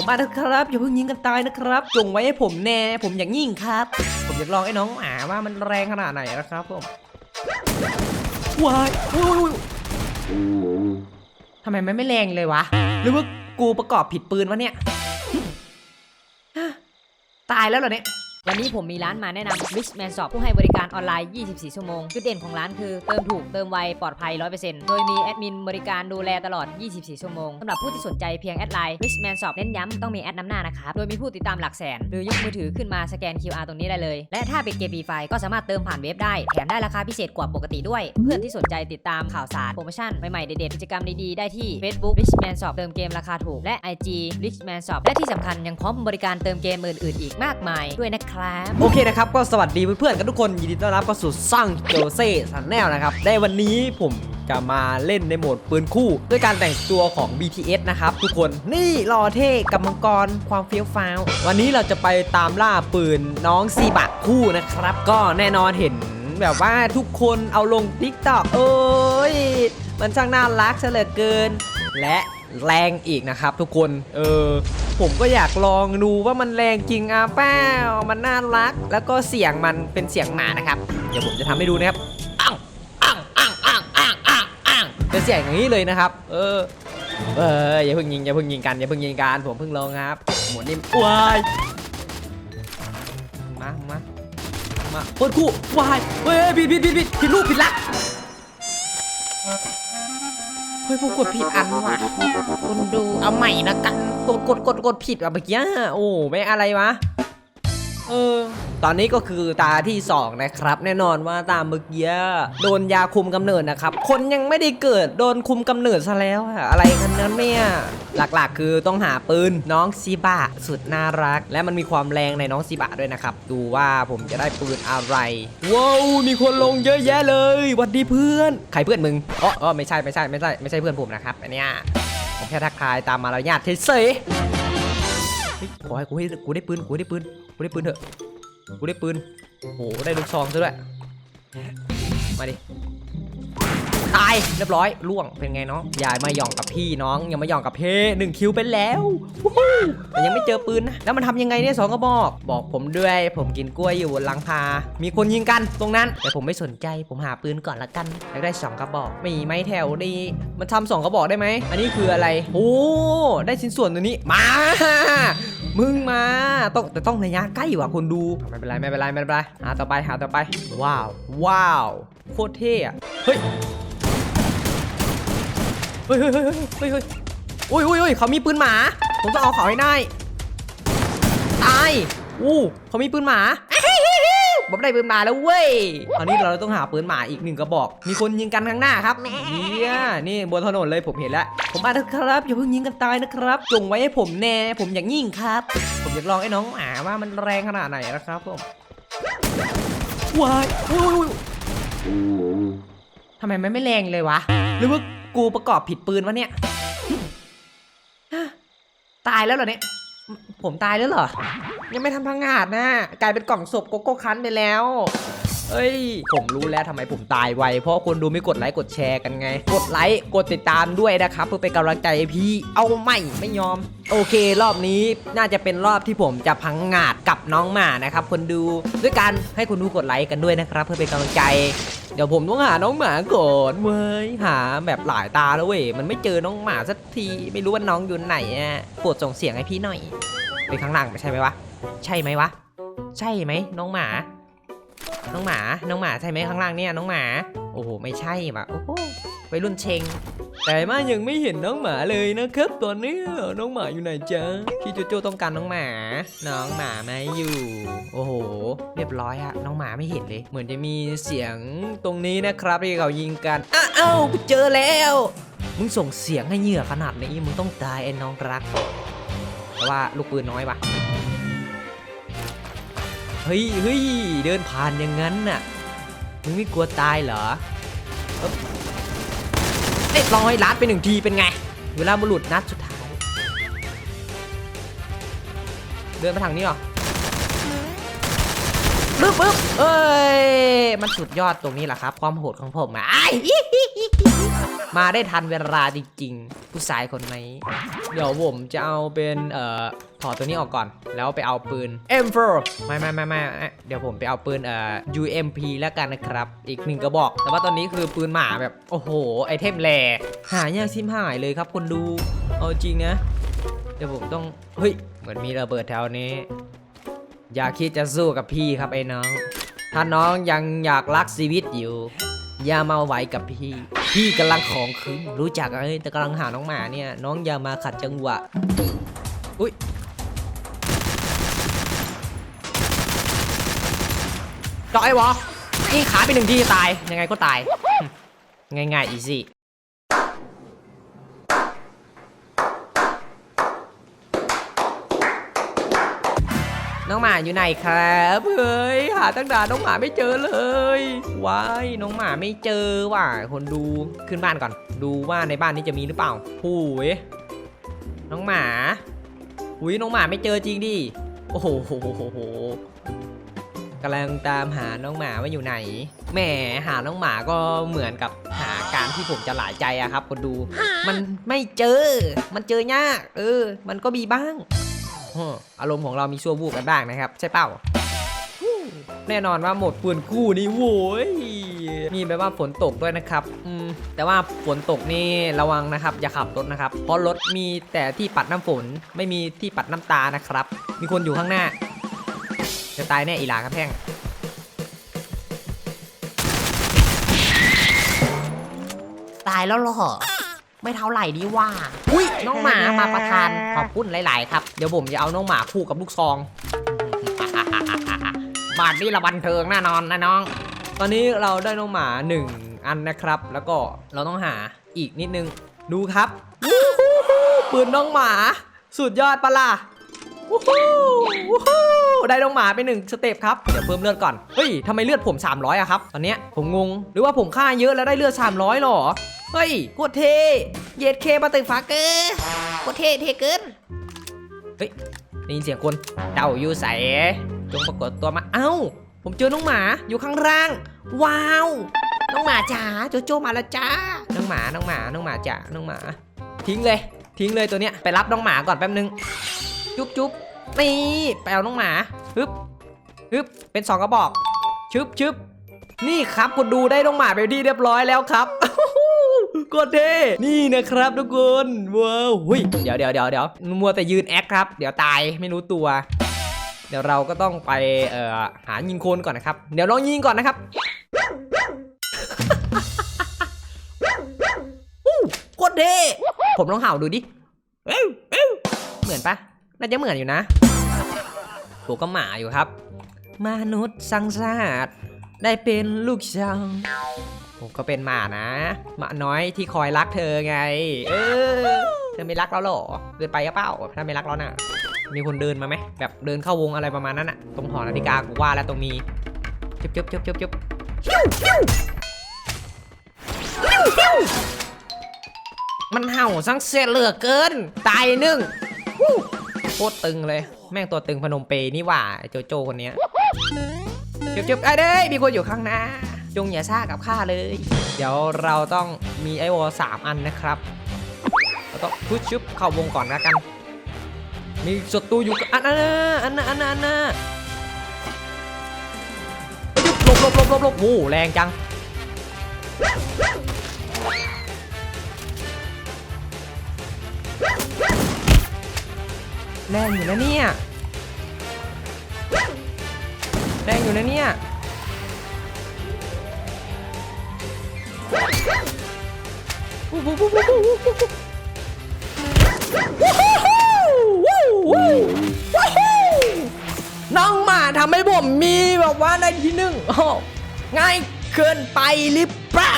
ผมมาแล้วครับอย่าเพิ่งยิงกันตายนะครับ จงไว้ให้ผมแน่ ผมอยากยิงครับ ผมอยากลองไอ้น้องหมาว่ามันแรงขนาดไหนนะครับผมว้ายอุ้ยอุ้ยอุ้ยทำไมมันไม่แรงเลยวะ หรือว่ากูประกอบผิดปืนวะเนี่ย ตายแล้วเหรอเนี่ย วันนี้ผมมีร้านมาแนะนำ Rich Man Shop ผู้ให้บริการออนไลน์ 24 ชั่วโมง จุดเด่นของร้านคือเติมถูกเติมไว ปลอดภัย 100%โดยมีแอดมินบริการดูแลตลอด 24 ชั่วโมงสำหรับผู้ที่สนใจเพียงแอดไลน์ Rich Man Shop เน้นย้ำต้องมีแอดน้ำหน้านะครับ โดยมีผู้ติดตามหลักแสน หรือยกมือถือขึ้นมาสแกน QR ตรงนี้ได้เลย และถ้าเป็นเกม Free ก็สามารถเติมผ่านเว็บได้ แถมได้ราคาพิเศษกว่าปกติด้วย เพื่อนที่สนใจติดตามข่าวสารโปรโมชั่นใหม่ๆเด็ดๆกิจกรรมดีๆได้ที่ Facebook Rich Man Shop เติมเกมราคาถูกและ IG Rich Man Shop และที่สำคัญยังพร้อมบริการเติมเกมอื่นๆอีกมากมายด้วยนะครับโอเคนะครับ ก็สวัสดีเพื่อนๆกันทุกคนยินดีต้อนรับเข้าสู่ซ่องโจเซ่สันแนลนะครับในวันนี้ผมจะมาเล่นในโหมดปืนคู่ ด้วยการแต่งตัวของ BTS นะครับ ทุกคนนี่รอเท่กับมังกรความเฟี้ยวฟ้าว วันนี้เราจะไปตามล่าปืนน้องซีบะคู่นะครับ ก็แน่นอนเห็นแบบว่าทุกคนเอาลง TikTok เอ้ย มันช่างน่ารักเหลือเกิน และ แรงอีกนะครับ ทุกคน เออ ผมก็อยากลองดูว่ามันแรงจริงอะเป้ามันน่ารัก แล้วก็เสียงมันเป็นเสียงหมานะครับ เดี๋ยวผมจะทำให้ดูนะครับอ้างอ้างอ้างอ้างอ้างอ้างอ้างเป็นเสียงอย่างนี้เลยนะครับ เออ เอออย่าเพิ่งยิงอย่าเพิ่งยิงกันอย่าเพิ่งยิงกันผมเพิ่งลงครับหมดนิ่มวายมามามาเปิดคู่วายเฮ้ยผิดผิดผิดผิดผิดลูกผิดลัก เฮ้ยผมกดผิดอันว่ะคนดูเอาใหม่นะกันกดกดกดกดผิดอะเมื่อกี้โอ้ไม่อะไรวะ เออ ตอนนี้ก็คือตาที่ 2 นะครับ แน่นอนว่าตามเมื่อกี้โดนยาคุมกำเนิดนะครับ คนยังไม่ได้เกิดโดนคุมกำเนิดซะแล้วอะอะไรกันนั้นเนี่ยหลักๆ คือต้องหาปืนน้องซีบะสุดน่ารัก และมันมีความแรงในน้องซีบะด้วยนะครับ ดูว่าผมจะได้ปืนอะไร ว้าวมีคนลงเยอะแยะเลยหวัดดีเพื่อน ใครเพื่อนมึงอ๋ออ๋อไม่ใช่ไม่ใช่ไม่ใช่ไม่ใช่เพื่อนผมนะครับอันเนี้ยผมแค่ทักทายตามมารยาทเฉยๆเฮ้ยขอให้กูให้กูได้ปืนกูได้ปืนกูได้ปืนเถอะ กูได้ปืนโอ้โหได้ลูกซองซะด้วย มาดิ ตายเรียบร้อยล่วงเป็นไงน้องอย่ามาหย่องกับพี่น้องอย่ามาหย่องกับเพหนึ่งคิวไปแล้วแต่ยังไม่เจอปืนนะแล้วมันทำยังไงเนี่ยสองกระบอก บอกผมด้วย ผมกินกล้วยอยู่บนหลังพามีคนยิงกันตรงนั้น แต่ผมไม่สนใจผมหาปืนก่อนละกันอยากได้สองกระบอกมีไหมแถวดีมันทำสองกระบอกได้ไหมอันนี้คืออะไรโอ้ได้ชิ้นส่วนตัวนี้มามึงมาต้องแต่ต้องระยะใกล้ว่ะคนดูไม่เป็นไรไม่เป็นไรไม่เป็นไรหาต่อไปหาต่อไป ว้าว ว้าว โคตรเท่อะเฮ้ย เฮ้ยเฮ้ยเฮ้ยเฮ้ยเฮ้ยอุ้ยอุ้ยอุ้ยเขามีปืนหมา ผมต้องเอาเขาให้ได้ ตาย อู้เขามีปืนหมาผมได้ปืนหมาแล้วเว้ย ตอนนี้เราต้องหาปืนหมาอีกหนึ่งกระบอก มีคนยิงกันข้างหน้าครับเนี่ยนี่บนถนนเลยผมเห็นแล้ว ผมมาแล้วครับอย่าเพิ่งยิงกันตายนะครับจงไว้ให้ผมแน่ ผมอยากยิงครับ ผมอยากลองไอ้น้องหมาว่ามันแรงขนาดไหนนะครับผมว้ายอุ้ยอุ้ยอุ้ยทำไมมันไม่แรงเลยวะหรือว่า กูประกอบผิดปืนวะเนี่ย ตายแล้วเหรอเนี่ย ผมตายแล้วเหรอ ยังไม่ทำพังงาดนะ กลายเป็นกล่องศพโกโก้คันไปแล้ว เอ้ย ผมรู้แล้วทำไมผมตายไว เพราะคนดูไม่กดไลค์กดแชร์กันไง กดไลค์กดติดตามด้วยนะครับ เพื่อเป็นกำลังใจให้พี่เอาไม่ไม่ยอม โอเค รอบนี้น่าจะเป็นรอบที่ผมจะพังงาดกับน้องหมานะครับ คนดูด้วยการให้คนดูกดไลค์กันด้วยนะครับ เพื่อเป็นกำลังใจ เดี๋ยวผมต้องหาน้องหมาก่อนเว้ยหาแบบหลายตาแล้วเว้ยมันไม่เจอน้องหมาสักทีไม่รู้ว่าน้องอยู่ไหนอะโปรดส่งเสียงให้พี่หน่อยไปข้างล่างใช่ไหมวะใช่ไหมวะ ใช่ไหมน้องหมา น้องหมา น้องหมาใช่ไหมข้างล่างเนี่ยน้องหมา โอ้โหไม่ใช่ว่ะโอ้โหวัยรุ่นเชง แต่มายังไม่เห็นน้องหมาเลยนะครับตอนนี้น้องหมาอยู่ไหนจ๊ะพี่โจโจต้องการน้องหมา น้องหมาไม่อยู่ โอ้โห เรียบร้อยอะน้องหมาไม่เห็นเลย เหมือนจะมีเสียงตรงนี้นะครับที่เขายิงกันอ้าวอ้าเจอแล้ว มึงส่งเสียงให้เหยื่อขนาดนี้มึงต้องตายไอ้น้องรักแต่ว่าลูกปืนน้อยวะ เฮ้ยเฮ้ยเดินผ่านอย่างนั้นน่ะมึงไม่กลัวตายเหรอเอ๊ะลอยลองให้ลัดไปหนึ่งทีเป็นไง เวลาบุรุษนัดสุดท้าย เดินมาทางนี้เหรอ ปึ๊บปึ๊บเอ้ย มันสุดยอดตรงนี้แหละครับ ความโหดของผมอะอ้มาได้ทันเวลาจริงๆ ผู้ชายคนนี้ เดี๋ยวผมจะเอาเป็นเอ่อถอดตัวนี้ออกก่อน แล้วไปเอาปืน M4 ไม่ไม่ไม่ไม่เดี๋ยวผมไปเอาปืนเอ่อ UMP แล้วกันนะครับ อีกหนึ่งกระบอก แต่ว่าตอนนี้คือปืนหมาแบบ โอ้โห ไอเทมแหล่หายากชิมหายเลยครับคนดู เอาจริงนะ เดี๋ยวผมต้อง เฮ้ย เหมือนมีระเบิดแถวนี้ อย่าคิดจะสู้กับพี่ครับไอ้น้อง ถ้าน้องยังอยากรักชีวิตอยู่ อย่ามาไหวกับพี่ พี่กำลังของคืนรู้จักไอ้แต่กำลังหาน้องหมาเนี่ย น้องอย่ามาขัดจังหวะ อุ้ยเจาะไอ้วอยิงขาไปหนึ่งทีตาย ยังไงก็ตาย ง่ายๆอีซี่ น้องหมาอยู่ไหนครับเฮ้ยหาตั้งนานน้องหมาไม่เจอเลยว้ายน้องหมาไม่เจอว่ะคนดูขึ้นบ้านก่อน ดูว่าในบ้านนี้จะมีหรือเปล่าหูยน้องหมาหุยน้องหมาไม่เจอจริงดิโอ้โหโหโหโหกำลังตามหาน้องหมาว่าอยู่ไหนแหมหาน้องหมาก็เหมือนกับหาการที่ผมจะหลายใจอะครับคนดู มันไม่เจอ มันเจอยากเออ มันก็มีบ้าง อารมณ์ของเรามีชั่ววูบกันบ้างนะครับ ใช่เปล่าแน่นอนว่าหมดปืนคู่นี้โว้ยมีแบบว่าฝนตกด้วยนะครับอืมแต่ว่าฝนตกนี่ระวังนะครับ อย่าขับรถนะครับ เพราะรถมีแต่ที่ปัดน้ำฝน ไม่มีที่ปัดน้ำตานะครับ มีคนอยู่ข้างหน้า จะตายแน่อีหลาครับแพงตายแล้วเหรอ ไม่เท่าไหร่ดีว่า อุ้ยน้องหมามาประทานขอบคุณหลาย ๆ ครับ เดี๋ยวผมจะเอาน้องหมาคู่กับลูกซอง บาทนี้ละบันเทิงแน่นอนนะน้อง ตอนนี้เราได้น้องหมาหนึ่งอันนะครับ แล้วก็เราต้องหาอีกนิดนึง ดูครับวู้ฮู้ฮู้ปืนน้องหมา สุดยอดปะล่ะวู้ฮู้วู้ฮู้ได้น้องหมาไปหนึ่งสเต็ปครับ เดี๋ยวเพิ่มเลือดก่อน เฮ้ยทำไมเลือดผม 300อะครับ ตอนเนี้ยผมงง หรือว่าผมฆ่าเยอะแล้วได้เลือด 300หรอ เฮ้ยโคตรเทเย็ดเคมาตึงฟ้าเกอร์โคตรเทเทเกินเฮ้ยได้ยินเสียงคนเจ้าอยู่ใส่จงปรากฏตัวมา เอ้า ผมเจอน้องหมาอยู่ข้างล่าง ว้าว น้องหมาจ๋าโจโจมาแล้วจ้า น้องหมา น้องหมา น้องหมาจ๋า น้องหมา ทิ้งเลย ทิ้งเลยตัวเนี้ย ไปรับน้องหมาก่อนแป๊บนึง จุ๊บจุ๊บนี่ไปเอาน้องหมาฮึบฮึบเป็นสองกระบอก ชึบชึบนี่ครับคุณดูได้น้องหมาไปที่เรียบร้อยแล้วครับ โคตรเท่นี่นะครับทุกคนว้าวเดี๋ยวเดี๋ยวเดี๋ยวเดี๋ยวมัวแต่ยืนแอคครับ เดี๋ยวตายไม่รู้ตัว เดี๋ยวเราก็ต้องไปเอ่อหายิงโคนก่อนนะครับ เดี๋ยวลองยิงก่อนนะครับอู้โคตรเท่ผมลองเห่าดูดิเหมือนปะน่าจะเหมือนอยู่นะผมก็หมาอยู่ครับ มนุษย์สังสาสได้เป็นลูกชาว ผมก็เป็นหมานะหมาน้อยที่คอยรักเธอไง เออ เธอไม่รักเราหรอเกินไปหรือเปล่าถ้าไม่รักเราน่ะ มีคนเดินมาไหมแบบเดินเข้าวงอะไรประมาณนั้นอะตรงหอนาฬิกากูว่าแล้วตรงมีจุ๊บจุ๊บจุ๊บจุ๊บจุ๊บมันเห่าสังเสเหลือเกิน ตายหนึ่งโคตรตึงเลย แม่งตัวตึงพนมเปนี่หว่าโจโจคนเนี้ยจุ๊บจุ๊บไอ้เด้มีคนอยู่ข้างหน้า จงอย่าซ่ากับข้าเลย เดี๋ยวเราต้องมีไอวอลสามอันนะครับ เราต้องพุชชุบเข้าวงก่อนแล้วกัน มีศัตรูอยู่กับอันนั้นอันนั้นอันนั้นอันนั้นหลบหลบหลบหลบหลบโอ้โหแรงจังแรงอยู่นะเนี่ยแรงอยู่นะเนี่ย น้องหมาทำให้ผมมีแบบว่าได้ที่หนึ่งง่ายเกินไปหรือเปล่า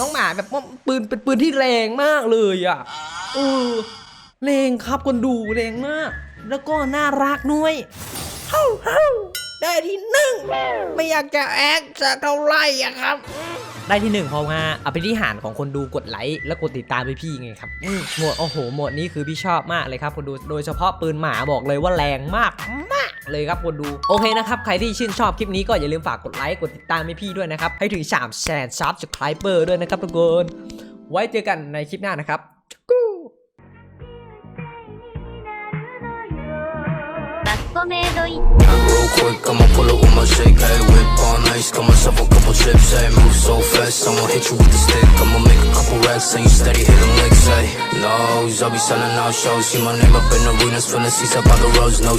น้องหมาแบบว่าปืนเป็นปืนที่แรงมากเลยอะเออแรงครับคนดูแรงมาก แล้วก็น่ารักด้วยเฮ้าเฮ้า ได้ที่หนึ่งไม่อยากจะแอคสักเท่าไหร่อะครับ ได้ที่หนึ่งเพราะว่าเอาไปที่หารของคนดูกดไลค์และกดติดตามไปพี่ไงครับอืมหมวดโอ้โหหมวดนี้คือพี่ชอบมากเลยครับคนดูโดยเฉพาะปืนหมาบอกเลยว่าแรงมากมาก เลยครับคนดู โอเคนะครับ ใครที่ชื่นชอบคลิปนี้ก็อย่าลืมฝากกดไลค์ กดติดตามให้พี่ด้วยนะครับ ให้ถึง3แสนซับสไครเบอร์ด้วยนะครับทุกคน ไว้เจอกันในคลิปหน้านะครับจุ๊กกู้ バスコメイドイン Real quick, I'ma pull up with my shake, hey, whip on ice, got myself a couple chips, hey, move so fast, I'ma hit you with the stick, I'ma make a couple racks, and you steady hitting licks, hey, no, I'll be selling out shows, see my name up in the arenas, filling seats up by the roads, no